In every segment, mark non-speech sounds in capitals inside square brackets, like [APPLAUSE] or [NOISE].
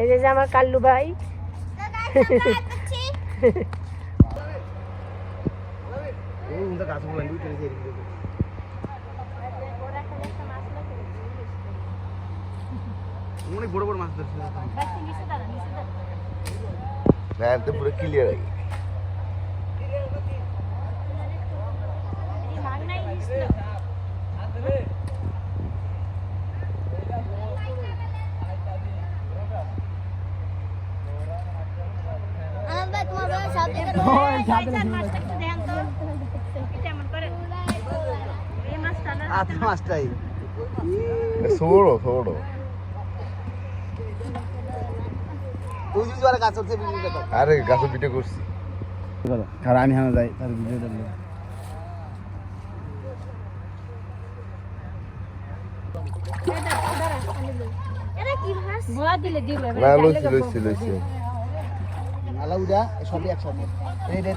এই যে আমার কাল্লু ভাই। অনেক বড় বড় মাছ ধরছে। হ্যাঁ পুরো ক্লিয়ার আগে হাতে মাছটাই ছোড়ো ছোড়ো আরে গাছে পিঠে করছি। খারাপ আমি হানা যাই তার ভিডিও দেখল ভয় দিলে দিবে না লইছি লইছি লইছি। আলা উড়া সবই একসাথে এই রে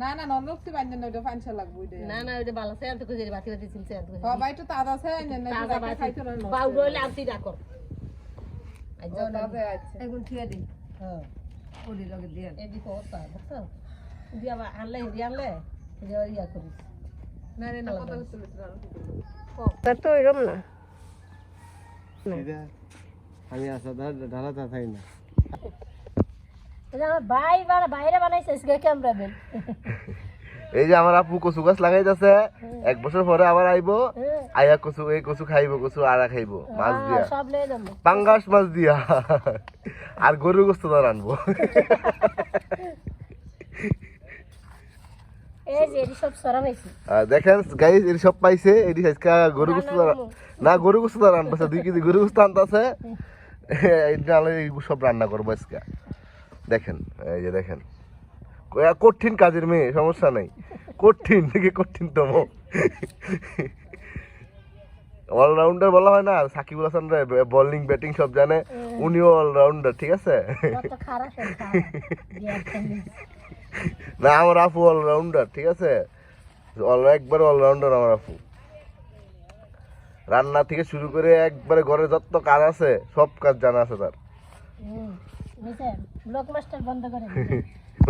না না পাঁচশো লাগবে ওইটা না না ওইটা বালা সে আনতে খুঁজে বাতি বাতি চিনছে আনতে খুঁজে সবাই তো তাজা আছে আইনেন না তাজা খাইতে না পাউডার আনতে তাজা আছে। ঠিয়া দিই হ্যাঁ লগে দিয়ে। ওটা বুঝছ দিয়া বা আনলে দিয়া আনলে যে ইয়া করিস না রে না কথা তা তো এরম না? আমি আসা ঢালাতে থাকি না। এই যে আমার ভাই বাইরে বানাইছে আজকে এই যে আমার আপু কচু গাছ লাগাইতেছে এক বছর পরে আবার আইবো আয়া কচু এই কচু খাইবো কচু আড়া খাইবো মাছ দিয়া। পাঙ্গাস মাছ দিয়া। আর গরুর গোস্ত ধর আনব। দেখেন গাইস এর সব পাইছে এটি গরু গোস্ত না গরু গোস্ত ধর দুই কেজি গরু গোস্ত আনতেছে। [LAUGHS] এই সব রান্না করব আজকে। দেখেন এই যে দেখেন। কঠিন কাজের মেয়ে সমস্যা নাই। কঠিন থেকে কঠিনতম। অলরাউন্ডার বলা হয় না সাকিবুল হাসান বোলিং ব্যাটিং সব জানে। উনিও অলরাউন্ডার ঠিক আছে? না আমার আপু অলরাউন্ডার ঠিক আছে? একবার অলরাউন্ডার আমার আপু রান্না থেকে শুরু করে একবারে ঘরে যত কাজ আছে সব কাজ জানা আছে তার ব্লক মাস্টার বন্ধ করে দিন। [LAUGHS]